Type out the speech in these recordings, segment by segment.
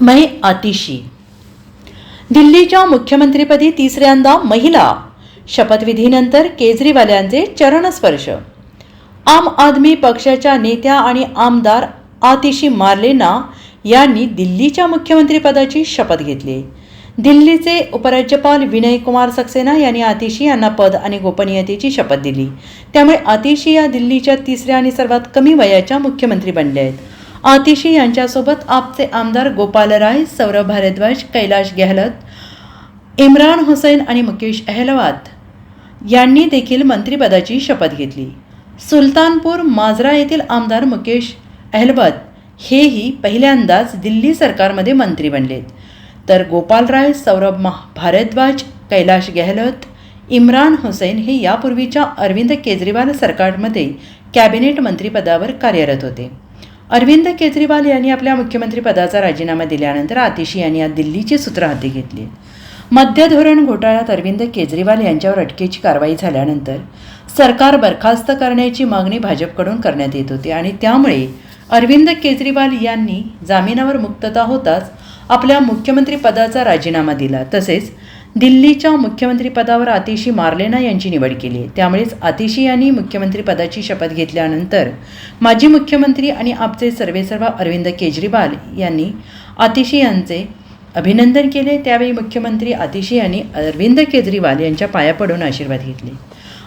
मै आतिशी दिल्लीच्या मुख्यमंत्रीपदी तिसऱ्यांदा महिला। शपथविधीनंतर केजरीवाल यांचे चरणस्पर्श। आम आदमी पक्षाच्या नेत्या आणि आमदार आतिशी मार्लेना यांनी दिल्लीच्या मुख्यमंत्रीपदाची शपथ घेतली। दिल्लीचे उपराज्यपाल विनय कुमार सक्सेना यांनी आतिशी यांना पद आणि गोपनीयतेची शपथ दिली। त्यामुळे आतिशी या दिल्लीच्या तिसऱ्या आणि सर्वात कमी वयाच्या मुख्यमंत्री बनल्या आहेत। आतिशी यांच्यासोबत आपचे आमदार गोपालराय सौरभ भारद्वाज कैलाश गेहलत इम्रान हुसैन आणि मुकेश अहलवात यांनी देखील मंत्रिपदाची शपथ घेतली. सुलतानपूर माजरा येथील आमदार मुकेश अहलवत हेही पहिल्यांदाच दिल्ली सरकारमध्ये मंत्री बनलेत. तर गोपालराय सौरभ मा- भारद्वाज कैलाश गेहलोत इम्रान हुसैन हे यापूर्वीच्या अरविंद केजरीवाल सरकारमध्ये कॅबिनेट मंत्रिपदावर कार्यरत होते. अरविंद केजरीवाल यांनी आपल्या मुख्यमंत्रीपदाचा राजीनामा दिल्यानंतर आतिशी यांनी आज दिल्लीची सूत्र हाती घेतली. मध्य धोरण घोटाळ्यात अरविंद केजरीवाल यांच्यावर अटकेची कारवाई झाल्यानंतर सरकार बरखास्त करण्याची मागणी भाजपकडून करण्यात येत होती आणि त्यामुळे अरविंद केजरीवाल यांनी जामिनावर मुक्तता होताच आपल्या मुख्यमंत्रीपदाचा राजीनामा दिला. तसेच दिल्लीच्या मुख्यमंत्रीपदावर आतिशी मार्लेना यांची निवड केली. त्यामुळेच आतिशी यांनी मुख्यमंत्रीपदाची शपथ घेतल्यानंतर माजी मुख्यमंत्री आणि आपचे सर्वेसर्वा अरविंद केजरीवाल यांनी आतिशी यांचे अभिनंदन केले. त्यावेळी मुख्यमंत्री आतिशी यांनी अरविंद केजरीवाल यांच्या पाया पडून आशीर्वाद घेतले.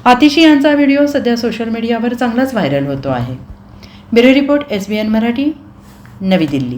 आतिशी यांचा व्हिडिओ सध्या सोशल मीडियावर चांगलाच व्हायरल होतो आहे. Bureau report S B N Marathi नवी दिल्ली.